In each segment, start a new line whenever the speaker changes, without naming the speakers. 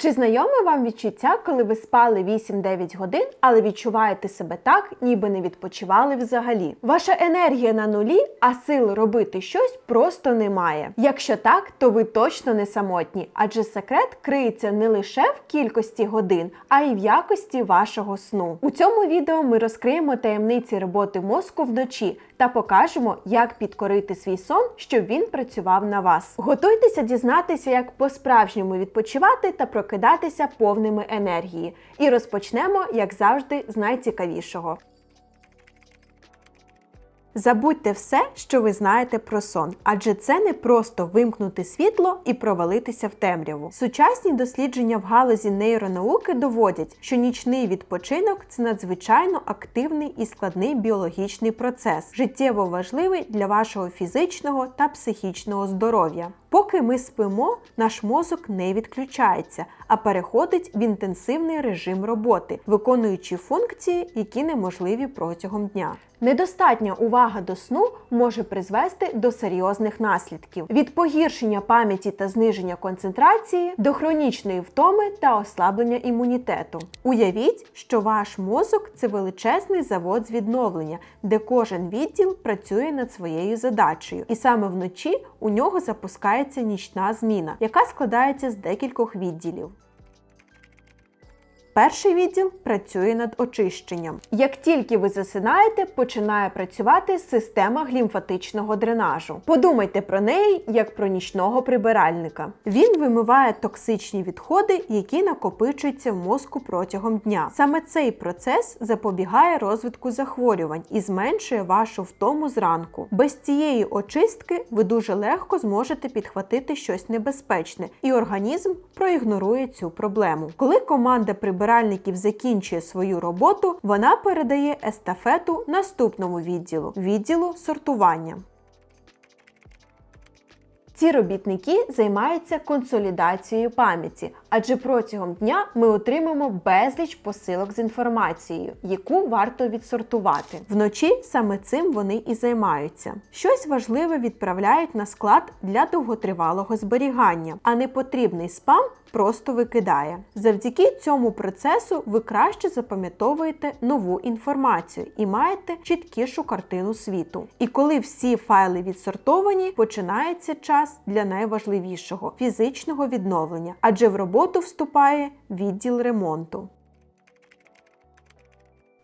Чи знайоме вам відчуття, коли ви спали 8-9 годин, але відчуваєте себе так, ніби не відпочивали взагалі? Ваша енергія на нулі, а сил робити щось просто немає. Якщо так, то ви точно не самотні, адже секрет криється не лише в кількості годин, а й в якості вашого сну. У цьому відео ми розкриємо таємниці роботи мозку вночі та покажемо, як підкорити свій сон, щоб він працював на вас. Готуйтеся дізнатися, як по-справжньому відпочивати та прокидатися повними енергії. І розпочнемо, як завжди, з найцікавішого. Забудьте все, що ви знаєте про сон, адже це не просто вимкнути світло і провалитися в темряву. Сучасні дослідження в галузі нейронауки доводять, що нічний відпочинок це надзвичайно активний і складний біологічний процес, життєво важливий для вашого фізичного та психічного здоров'я. Поки ми спимо, наш мозок не відключається, а переходить в інтенсивний режим роботи, виконуючи функції, які неможливі протягом дня. Недостатня увага до сну може призвести до серйозних наслідків: від погіршення пам'яті та зниження концентрації до хронічної втоми та ослаблення імунітету. Уявіть, що ваш мозок це величезний завод з відновлення, де кожен відділ працює над своєю задачею, і саме вночі у нього запускається нічна зміна, яка складається з декількох відділів. Перший відділ працює над очищенням. Як тільки ви засинаєте, починає працювати система глімфатичного дренажу. Подумайте про неї як про нічного прибиральника. Він вимиває токсичні відходи, які накопичуються в мозку протягом дня. Саме цей процес запобігає розвитку захворювань і зменшує вашу втому зранку. Без цієї очистки ви дуже легко зможете підхватити щось небезпечне, і організм проігнорує цю проблему. Коли команда прибиральників прибиральників закінчує свою роботу, вона передає естафету наступному відділу відділу сортування. Ці робітники займаються консолідацією пам'яті, адже протягом дня ми отримаємо безліч посилок з інформацією, яку варто відсортувати. Вночі саме цим вони і займаються. Щось важливе відправляють на склад для довготривалого зберігання, а непотрібний спам просто викидає. Завдяки цьому процесу ви краще запам'ятовуєте нову інформацію і маєте чіткішу картину світу. І коли всі файли відсортовані, починається час для найважливішого фізичного відновлення, адже в роботу вступає відділ ремонту.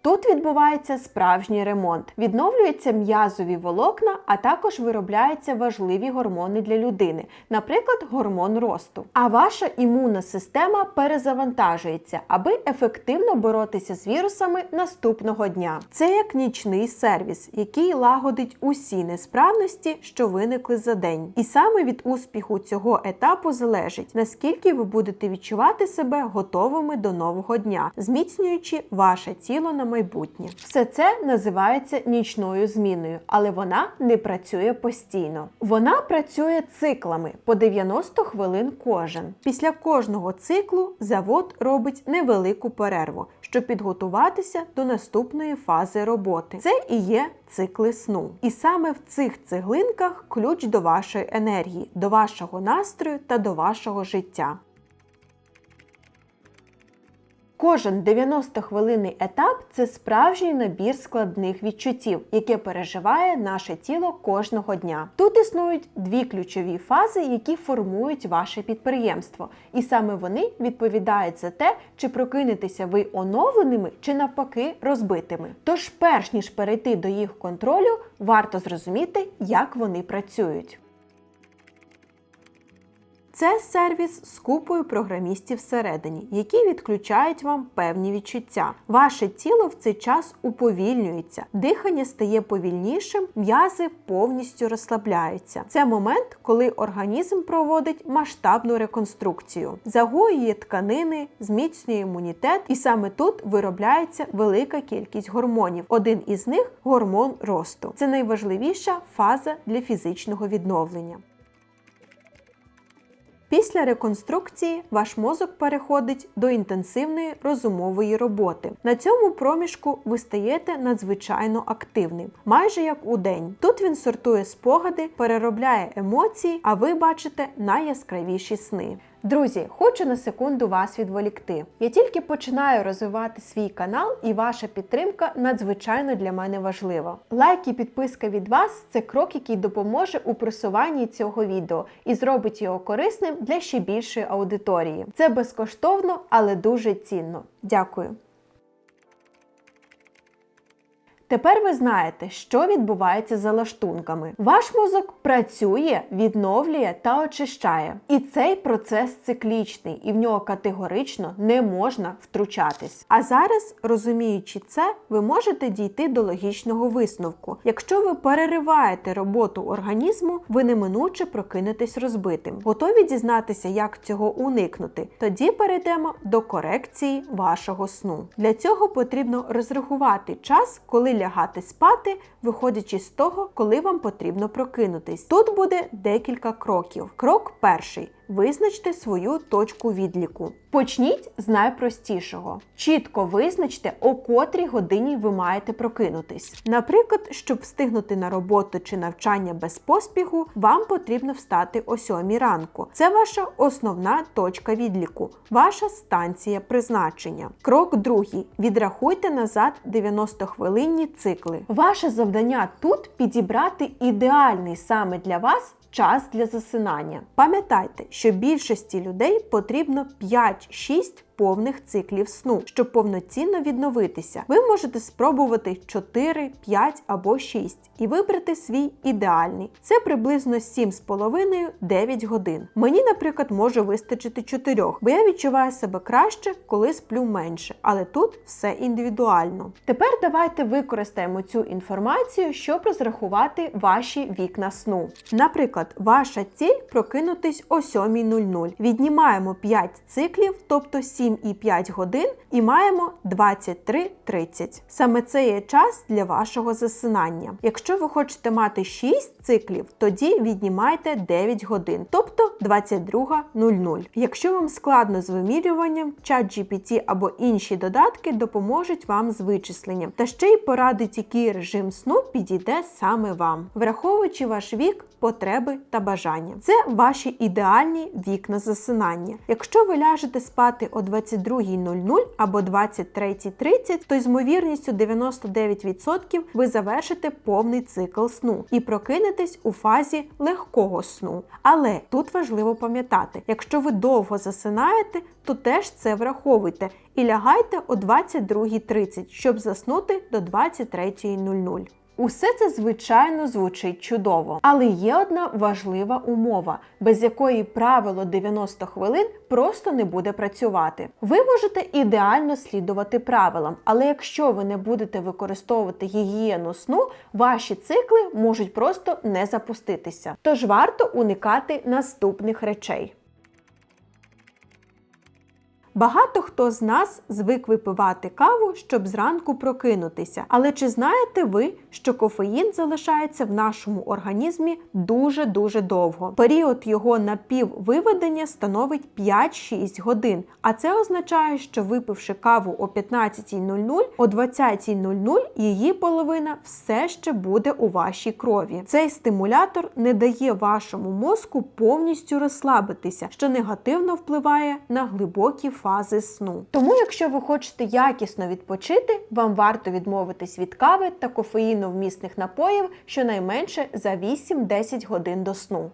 Тут відбувається справжній ремонт, відновлюються м'язові волокна, а також виробляються важливі гормони для людини, наприклад, гормон росту. А ваша імунна система перезавантажується, аби ефективно боротися з вірусами наступного дня. Це як нічний сервіс, який лагодить усі несправності, що виникли за день. І саме від успіху цього етапу залежить, наскільки ви будете відчувати себе готовими до нового дня, зміцнюючи ваше тіло на майбутнє. Все це називається нічною зміною, але вона не працює постійно. Вона працює циклами по 90 хвилин кожен. Після кожного циклу завод робить невелику перерву, щоб підготуватися до наступної фази роботи. Це і є цикли сну. І саме в цих цеглинках ключ до вашої енергії, до вашого настрою та до вашого життя. Кожен 90-хвилинний етап це справжній набір складних відчуттів, яке переживає наше тіло кожного дня. Тут існують дві ключові фази, які формують ваше підприємство, і саме вони відповідають за те, чи прокинетеся ви оновленими чи навпаки розбитими. Тож, перш ніж перейти до їх контролю, варто зрозуміти, як вони працюють. Це сервіс з купою програмістів всередині, які відключають вам певні відчуття. Ваше тіло в цей час уповільнюється, дихання стає повільнішим, м'язи повністю розслабляються. Це момент, коли організм проводить масштабну реконструкцію, загоює тканини, зміцнює імунітет, і саме тут виробляється велика кількість гормонів. Один із них гормон росту. Це найважливіша фаза для фізичного відновлення. Після реконструкції ваш мозок переходить до інтенсивної розумової роботи. На цьому проміжку ви стаєте надзвичайно активним, майже як у день. Тут він сортує спогади, переробляє емоції, а ви бачите найяскравіші сни. Друзі, хочу на секунду вас відволікти. Я тільки починаю розвивати свій канал, і ваша підтримка надзвичайно для мене важлива. Лайк і підписка від вас це крок, який допоможе у просуванні цього відео і зробить його корисним для ще більшої аудиторії. Це безкоштовно, але дуже цінно. Дякую. Тепер ви знаєте, що відбувається за лаштунками. Ваш мозок працює, відновлює та очищає. І цей процес циклічний, і в нього категорично не можна втручатись. А зараз, розуміючи це, ви можете дійти до логічного висновку. Якщо ви перериваєте роботу організму, ви неминуче прокинетесь розбитим. Готові дізнатися, як цього уникнути? Тоді перейдемо до корекції вашого сну. Для цього потрібно розрахувати час, коли лягати спати, виходячи з того, коли вам потрібно прокинутись. Тут буде декілька кроків. Крок перший. Визначте свою точку відліку. Почніть з найпростішого. Чітко визначте, о котрій годині ви маєте прокинутись. Наприклад, щоб встигнути на роботу чи навчання без поспіху, вам потрібно встати о 7 ранку. Це ваша основна точка відліку, ваша станція призначення. Крок другий. Відрахуйте назад 90-хвилинні цикли. Ваше завдання тут підібрати ідеальний саме для вас час для засинання. Пам'ятайте, що більшості людей потрібно 5-6 повних циклів сну, щоб повноцінно відновитися. Ви можете спробувати 4, 5 або 6 і вибрати свій ідеальний. Це приблизно 7,5-9 годин. Мені, наприклад, може вистачити 4, бо я відчуваю себе краще, коли сплю менше, але тут все індивідуально. Тепер давайте використаємо цю інформацію, щоб розрахувати ваші вікна сну. Наприклад, ваша ціль прокинутись о 7.00. Віднімаємо 5 циклів, тобто 7,5 годин, і маємо 23.30. Саме це є час для вашого засинання. Якщо ви хочете мати 6 циклів, тоді віднімайте 9 годин, тобто 22.00. Якщо вам складно з вимірюванням, ChatGPT або інші додатки допоможуть вам з вичисленням, та ще й порадить, який режим сну підійде саме вам, враховуючи ваш вік, потреби та бажання. Це ваші ідеальні вікна засинання. Якщо ви ляжете спати о 22.00 або 23.30, то з ймовірністю 99% ви завершите повний цикл сну і прокинетесь у фазі легкого сну. Але тут важливо пам'ятати, якщо ви довго засинаєте, то теж це враховуйте і лягайте о 22.30, щоб заснути до 23.00. Усе це, звичайно, звучить чудово, але є одна важлива умова, без якої правило 90 хвилин просто не буде працювати. Ви можете ідеально слідувати правилам, але якщо ви не будете використовувати гігієну сну, ваші цикли можуть просто не запуститися. Тож варто уникати наступних речей. Багато хто з нас звик випивати каву, щоб зранку прокинутися. Але чи знаєте ви, що кофеїн залишається в нашому організмі дуже-дуже довго? Період його напіввиведення становить 5-6 годин. А це означає, що випивши каву о 15.00, о 20.00 її половина все ще буде у вашій крові. Цей стимулятор не дає вашому мозку повністю розслабитися, що негативно впливає на глибокі фази сну. Тому, якщо ви хочете якісно відпочити, вам варто відмовитись від кави та кофеїновмісних напоїв щонайменше за 8-10 годин до сну.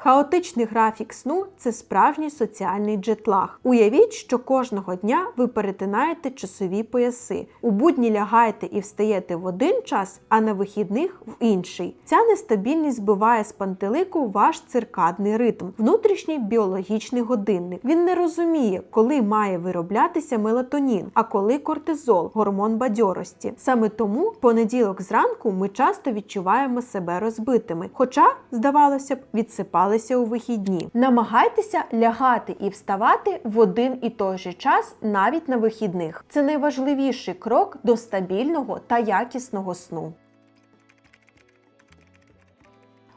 Хаотичний графік сну це справжній соціальний джетлаг. Уявіть, що кожного дня ви перетинаєте часові пояси. У будні лягаєте і встаєте в один час, а на вихідних в інший. Ця нестабільність збиває з пантелику ваш циркадний ритм, внутрішній біологічний годинник. Він не розуміє, коли має вироблятися мелатонін, а коли кортизол, гормон бадьорості. Саме тому в понеділок зранку ми часто відчуваємо себе розбитими, хоча, здавалося б, відсипали у вихідні. Намагайтеся лягати і вставати в один і той же час навіть на вихідних. Це найважливіший крок до стабільного та якісного сну.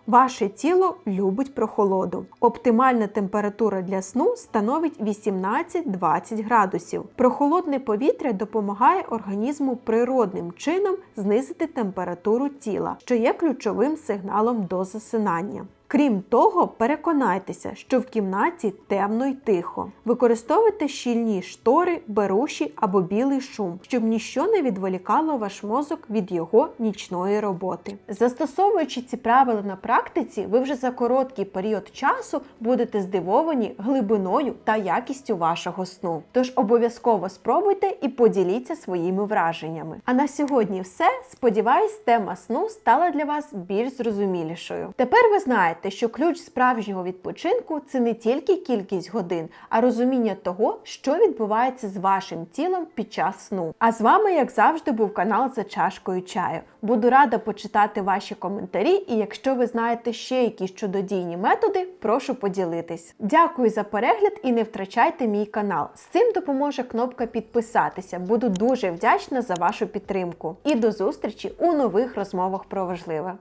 Ваше тіло любить прохолоду. Оптимальна температура для сну становить 18-20 градусів. Прохолодне повітря допомагає організму природним чином знизити температуру тіла, що є ключовим сигналом до засинання. Крім того, переконайтеся, що в кімнаті темно й тихо. Використовуйте щільні штори, беруші або білий шум, щоб ніщо не відволікало ваш мозок від його нічної роботи. Застосовуючи ці правила на практиці, ви вже за короткий період часу будете здивовані глибиною та якістю вашого сну. Тож обов'язково спробуйте і поділіться своїми враженнями. А на сьогодні все. Сподіваюсь, тема сну стала для вас більш зрозумілішою. Тепер ви знаєте, що ключ справжнього відпочинку це не тільки кількість годин, а розуміння того, що відбувається з вашим тілом під час сну. А з вами, як завжди, був канал за чашкою чаю. Буду рада почитати ваші коментарі, і якщо ви знаєте ще якісь чудодійні методи, прошу поділитись. Дякую за перегляд і не втрачайте мій канал. З цим допоможе кнопка підписатися. Буду дуже вдячна за вашу підтримку. І до зустрічі у нових розмовах про важливе.